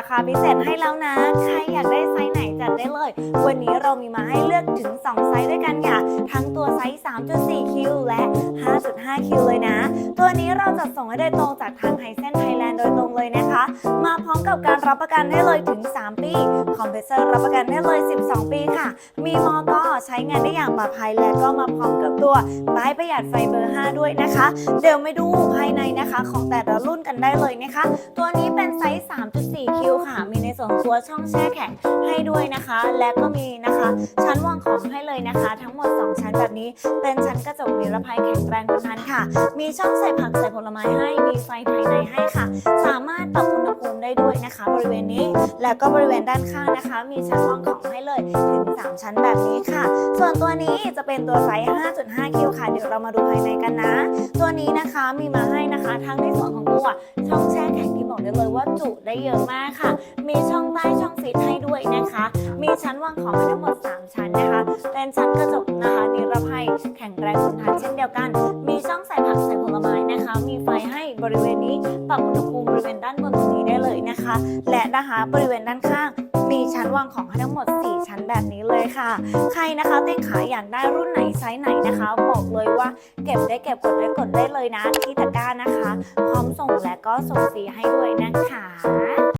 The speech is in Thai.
ราคาพิเศษให้แล้วนะ ใครอยากได้ไซส์ไหนจัดได้เลย วันนี้เรามีมาให้เลือกถึง 2 ไซส์ด้วยกันค่ะ ทั้งตัวไซส์ 3.4 คิวและ 5.5 คิวเลยนะ ตัวนี้เราจะส่งให้โดยตรงจากทางไฮเซนไทยแลนด์ โดยตรงเลยนะคะ มาพร้อมกับการรับประกันได้เลยถึง 3 ปี คอมเพรสเซอร์รับประกันได้เลย 12 ปีค่ะ มีมอก็ใช้งานได้อย่างปลอดภัยและก็มาพร้อมกับตัวไม้ประหยัดไฟเบอร์ 5 ด้วยนะคะ เดี๋ยวมาดูภายในนะคะ ของแต่ละรุ่นกันได้เลยนะคะ ตัวนี้เป็นไซส์ 3.4 คิวค่ะ ตัวช่องแช่แข็งให้ด้วยนะคะ และก็มีนะคะ ชั้นวางของให้เลยนะคะ ทั้งหมด 2 ชั้นแบบนี้ เป็นชั้นกระจกนิรภัยแข็งแรงทนทานค่ะ มีช่องใส่ผักใส่ผลไม้ให้มีไฟภายในให้ค่ะ สามารถปรับอุณหภูมิได้ด้วยนะคะ บริเวณนี้แล้วก็บริเวณด้านข้างนะคะ มีชั้นวางของให้เลยถึง 3 ชั้นแบบนี้ค่ะ ส่วนตัวนี้จะเป็นตัวไซส์ 5.5 คิวค่ะ เดี๋ยวเรามาดูภายในกันนะ ตัวนี้นะคะมีมาให้นะคะ ทั้งในส่วนของตัวช่องแช่แข็งที่บอกได้เลย ว่าจุได้เยอะมากค่ะ มีช่องใต้ช่องฟิตให้ด้วยนะคะ มีชั้นวางของให้ทั้งหมด 3 ชั้นนะคะ เป็นชั้นกระจกนะคะ นิรภัยแข็งแรงทนทานเช่นเดียวกัน มีช่องใส่ผักใส่ผลไม้นะคะ มีไฟให้บริเวณนี้ ปรับอุณหภูมิบริเวณด้านบนตรงนี้ได้เลยนะคะ และนะคะบริเวณด้านข้าง มีชั้นวางของให้ทั้งหมด 4 ชั้นแบบนี้เลยค่ะ ใครนะคะเต้นขายอยากได้รุ่นไหนไซส์ไหนนะคะ บอกเลยว่าเก็บได้เก็บกดได้กดได้เลยนะที่ตะกร้านะคะ พร้อมส่งและก็ส่งฟรีให้ด้วยนะคะ